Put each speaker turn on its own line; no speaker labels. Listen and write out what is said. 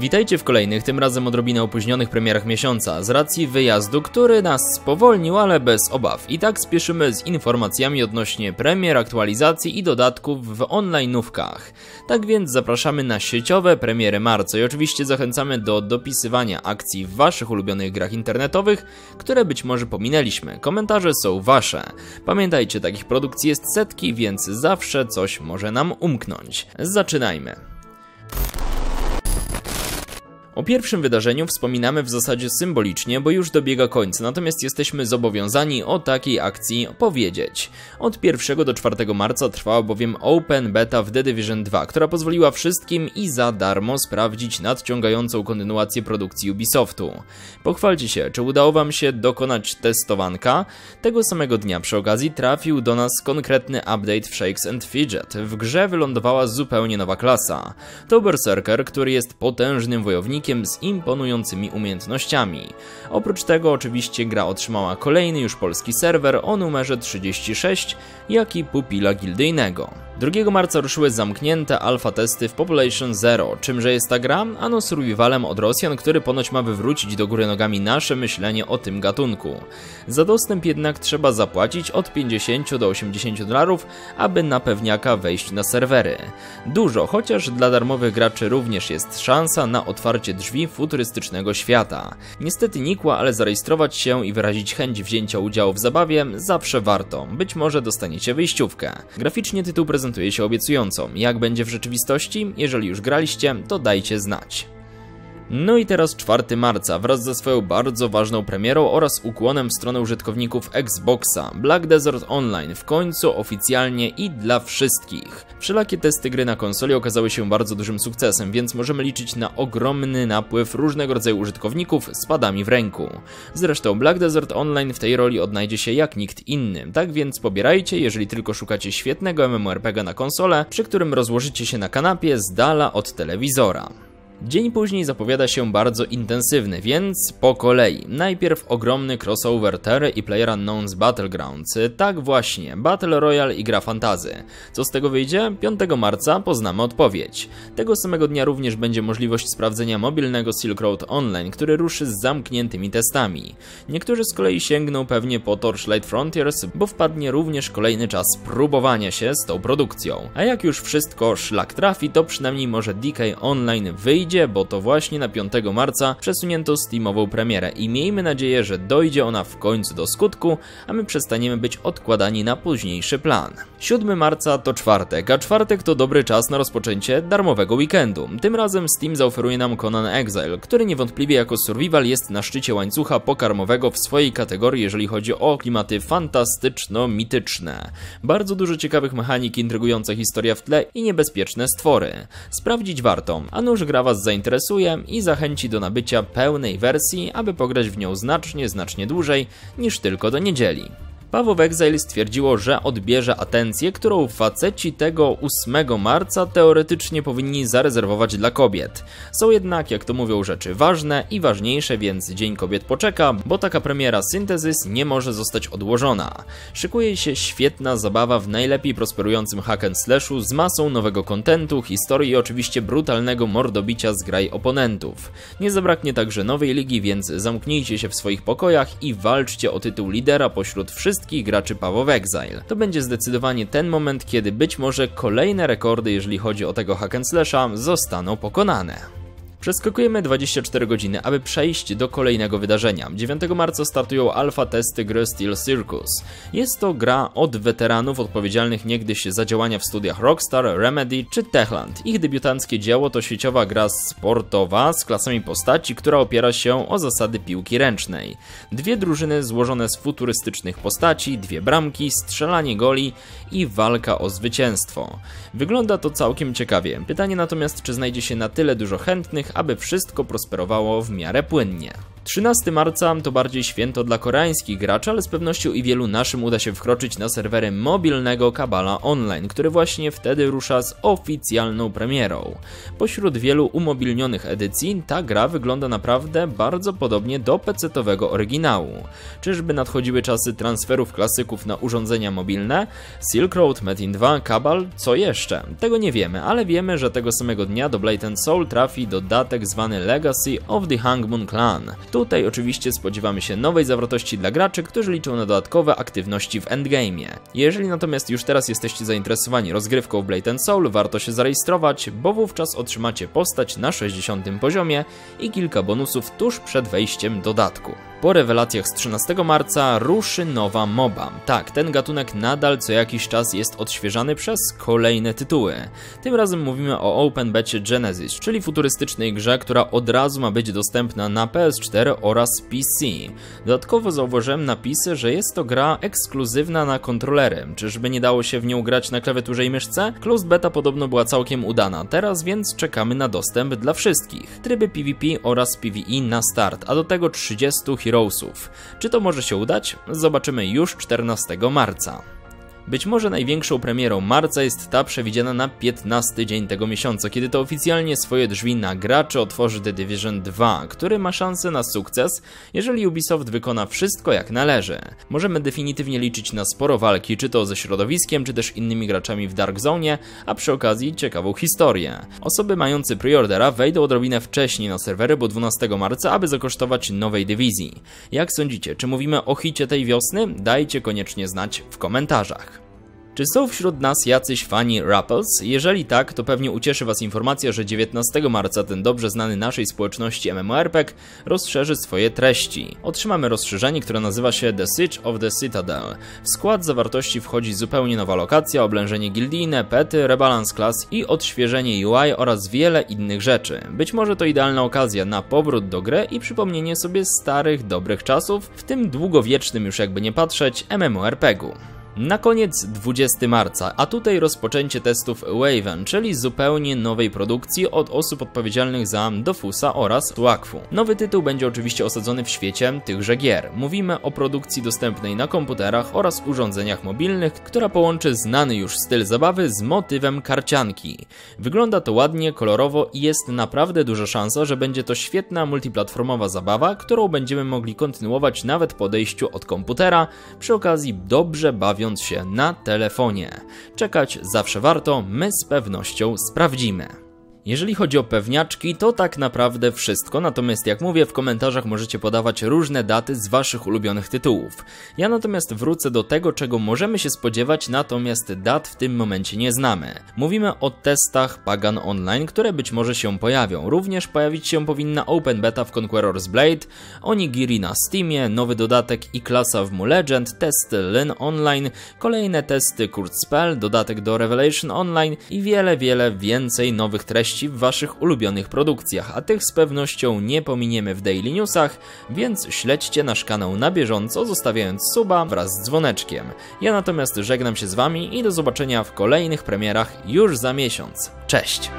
Witajcie w kolejnych, tym razem odrobinę opóźnionych premierach miesiąca, z racji wyjazdu, który nas spowolnił, ale bez obaw. I tak spieszymy z informacjami odnośnie premier, aktualizacji i dodatków w online'ówkach. Tak więc zapraszamy na sieciowe premiery marca i oczywiście zachęcamy do dopisywania akcji w waszych ulubionych grach internetowych, które być może pominęliśmy. Komentarze są wasze. Pamiętajcie, takich produkcji jest setki, więc zawsze coś może nam umknąć. Zaczynajmy. O pierwszym wydarzeniu wspominamy w zasadzie symbolicznie, bo już dobiega końca, natomiast jesteśmy zobowiązani o takiej akcji powiedzieć. Od 1 do 4 marca trwała bowiem Open Beta w The Division 2, która pozwoliła wszystkim i za darmo sprawdzić nadciągającą kontynuację produkcji Ubisoftu. Pochwalcie się, czy udało wam się dokonać testowanka? Tego samego dnia przy okazji trafił do nas konkretny update w Shakes and Fidget. W grze wylądowała zupełnie nowa klasa. To Berserker, który jest potężnym wojownikiem, z imponującymi umiejętnościami. Oprócz tego oczywiście gra otrzymała kolejny już polski serwer o numerze 36, jak i pupila gildyjnego. 2 marca ruszyły zamknięte alfa testy w Population Zero. Czymże jest ta gra? Ano survivalem od Rosjan, który ponoć ma wywrócić do góry nogami nasze myślenie o tym gatunku. Za dostęp jednak trzeba zapłacić od 50 do 80 dolarów, aby na pewniaka wejść na serwery. Dużo, chociaż dla darmowych graczy również jest szansa na otwarcie drzwi futurystycznego świata. Niestety nikła, ale zarejestrować się i wyrazić chęć wzięcia udziału w zabawie zawsze warto. Być może dostaniecie wyjściówkę. Graficznie tytuł prezentuje się obiecująco. Jak będzie w rzeczywistości? Jeżeli już graliście, to dajcie znać. No i teraz 4 marca wraz ze swoją bardzo ważną premierą oraz ukłonem w stronę użytkowników Xboxa, Black Desert Online w końcu oficjalnie i dla wszystkich. Wszelakie testy gry na konsoli okazały się bardzo dużym sukcesem, więc możemy liczyć na ogromny napływ różnego rodzaju użytkowników z padami w ręku. Zresztą Black Desert Online w tej roli odnajdzie się jak nikt inny, tak więc pobierajcie, jeżeli tylko szukacie świetnego MMORPG na konsolę, przy którym rozłożycie się na kanapie z dala od telewizora. Dzień później zapowiada się bardzo intensywny, więc po kolei. Najpierw ogromny crossover Terry i PlayerUnknown's Battlegrounds. Tak właśnie, Battle Royale i gra fantazy. Co z tego wyjdzie? 5 marca poznamy odpowiedź. Tego samego dnia również będzie możliwość sprawdzenia mobilnego Silk Road Online, który ruszy z zamkniętymi testami. Niektórzy z kolei sięgną pewnie po Torchlight Frontiers, bo wpadnie również kolejny czas próbowania się z tą produkcją. A jak już wszystko szlak trafi, to przynajmniej może DK Online wyjdzie bo to właśnie na 5 marca przesunięto Steamową premierę i miejmy nadzieję, że dojdzie ona w końcu do skutku, a my przestaniemy być odkładani na późniejszy plan. 7 marca to czwartek, a czwartek to dobry czas na rozpoczęcie darmowego weekendu. Tym razem Steam zaoferuje nam Conan Exile, który niewątpliwie jako survival jest na szczycie łańcucha pokarmowego w swojej kategorii, jeżeli chodzi o klimaty fantastyczno-mityczne. Bardzo dużo ciekawych mechanik, intrygująca historia w tle i niebezpieczne stwory. Sprawdzić warto, a nuż gra Was zainteresuje i zachęci do nabycia pełnej wersji, aby pograć w nią znacznie, znacznie dłużej niż tylko do niedzieli. Paweł Exile stwierdziło, że odbierze atencję, którą faceci tego 8 marca teoretycznie powinni zarezerwować dla kobiet. Są jednak, jak to mówią, rzeczy ważne i ważniejsze, więc Dzień Kobiet poczeka, bo taka premiera Syntezys nie może zostać odłożona. Szykuje się świetna zabawa w najlepiej prosperującym hack and slashu z masą nowego kontentu, historii i oczywiście brutalnego mordobicia z graj oponentów. Nie zabraknie także nowej ligi, więc zamknijcie się w swoich pokojach i walczcie o tytuł lidera pośród wszystkich wszystkich graczy Paweł Exile. To będzie zdecydowanie ten moment, kiedy być może kolejne rekordy, jeżeli chodzi o tego hack slasha, zostaną pokonane. Przeskakujemy 24 godziny, aby przejść do kolejnego wydarzenia. 9 marca startują alfa testy gry Steel Circus. Jest to gra od weteranów odpowiedzialnych niegdyś za działania w studiach Rockstar, Remedy czy Techland. Ich debiutanckie dzieło to sieciowa gra sportowa z klasami postaci, która opiera się o zasady piłki ręcznej. Dwie drużyny złożone z futurystycznych postaci, dwie bramki, strzelanie goli i walka o zwycięstwo. Wygląda to całkiem ciekawie. Pytanie natomiast, czy znajdzie się na tyle dużo chętnych, aby wszystko prosperowało w miarę płynnie. 13 marca to bardziej święto dla koreańskich graczy, ale z pewnością i wielu naszym uda się wkroczyć na serwery mobilnego Kabala Online, który właśnie wtedy rusza z oficjalną premierą. Pośród wielu umobilnionych edycji ta gra wygląda naprawdę bardzo podobnie do PC-owego oryginału. Czyżby nadchodziły czasy transferów klasyków na urządzenia mobilne? Silk Road, Metin 2, Kabal? Co jeszcze? Tego nie wiemy, ale wiemy, że tego samego dnia do Blatant Soul trafi dodatek zwany Legacy of the Hangmoon Clan. Tutaj oczywiście spodziewamy się nowej zawartości dla graczy, którzy liczą na dodatkowe aktywności w endgame'ie. Jeżeli natomiast już teraz jesteście zainteresowani rozgrywką Blade Soul, warto się zarejestrować, bo wówczas otrzymacie postać na 60 poziomie i kilka bonusów tuż przed wejściem dodatku. Po rewelacjach z 13 marca ruszy nowa MOBA. Tak, ten gatunek nadal co jakiś czas jest odświeżany przez kolejne tytuły. Tym razem mówimy o Open Becie Genesis, czyli futurystycznej grze, która od razu ma być dostępna na PS4 oraz PC. Dodatkowo zauważyłem napisy, że jest to gra ekskluzywna na kontrolery. Czyżby nie dało się w nią grać na klawiaturze i myszce? Closed Beta podobno była całkiem udana, teraz więc czekamy na dostęp dla wszystkich. Tryby PvP oraz PvE na start, a do tego 30 Heroesów. Czy to może się udać? Zobaczymy już 14 marca. Być może największą premierą marca jest ta przewidziana na 15 dzień tego miesiąca, kiedy to oficjalnie swoje drzwi na graczy otworzy The Division 2, który ma szansę na sukces, jeżeli Ubisoft wykona wszystko jak należy. Możemy definitywnie liczyć na sporo walki, czy to ze środowiskiem, czy też innymi graczami w Dark Zone, a przy okazji ciekawą historię. Osoby mające preordera wejdą odrobinę wcześniej na serwery, bo 12 marca, aby zakosztować nowej dywizji. Jak sądzicie, czy mówimy o hicie tej wiosny? Dajcie koniecznie znać w komentarzach. Czy są wśród nas jacyś fani Rapples? Jeżeli tak, to pewnie ucieszy Was informacja, że 19 marca ten dobrze znany naszej społeczności MMORPG rozszerzy swoje treści. Otrzymamy rozszerzenie, które nazywa się The Siege of the Citadel. W skład zawartości wchodzi zupełnie nowa lokacja, oblężenie gildijne, pety, rebalans klas i odświeżenie UI oraz wiele innych rzeczy. Być może to idealna okazja na powrót do gry i przypomnienie sobie starych, dobrych czasów, w tym długowiecznym już jakby nie patrzeć MMORPG-u. Na koniec 20 marca, a tutaj rozpoczęcie testów Waven, czyli zupełnie nowej produkcji od osób odpowiedzialnych za Dofusa oraz Tłakfu. Nowy tytuł będzie oczywiście osadzony w świecie tychże gier. Mówimy o produkcji dostępnej na komputerach oraz urządzeniach mobilnych, która połączy znany już styl zabawy z motywem karcianki. Wygląda to ładnie, kolorowo i jest naprawdę duża szansa, że będzie to świetna multiplatformowa zabawa, którą będziemy mogli kontynuować nawet po odejściu od komputera, przy okazji dobrze bawiąc się na telefonie. Czekać zawsze warto, my z pewnością sprawdzimy. Jeżeli chodzi o pewniaczki, to tak naprawdę wszystko, natomiast jak mówię, w komentarzach możecie podawać różne daty z waszych ulubionych tytułów. Ja natomiast wrócę do tego, czego możemy się spodziewać, natomiast dat w tym momencie nie znamy. Mówimy o testach Pagan Online, które być może się pojawią. Również pojawić się powinna Open Beta w Conqueror's Blade, Onigiri na Steamie, nowy dodatek i klasa w Mu Legend, testy Lyn Online, kolejne testy Kurzspell, dodatek do Revelation Online i wiele, wiele więcej nowych treści w Waszych ulubionych produkcjach, a tych z pewnością nie pominiemy w Daily Newsach, więc śledźcie nasz kanał na bieżąco, zostawiając suba wraz z dzwoneczkiem. Ja natomiast żegnam się z Wami i do zobaczenia w kolejnych premierach już za miesiąc. Cześć!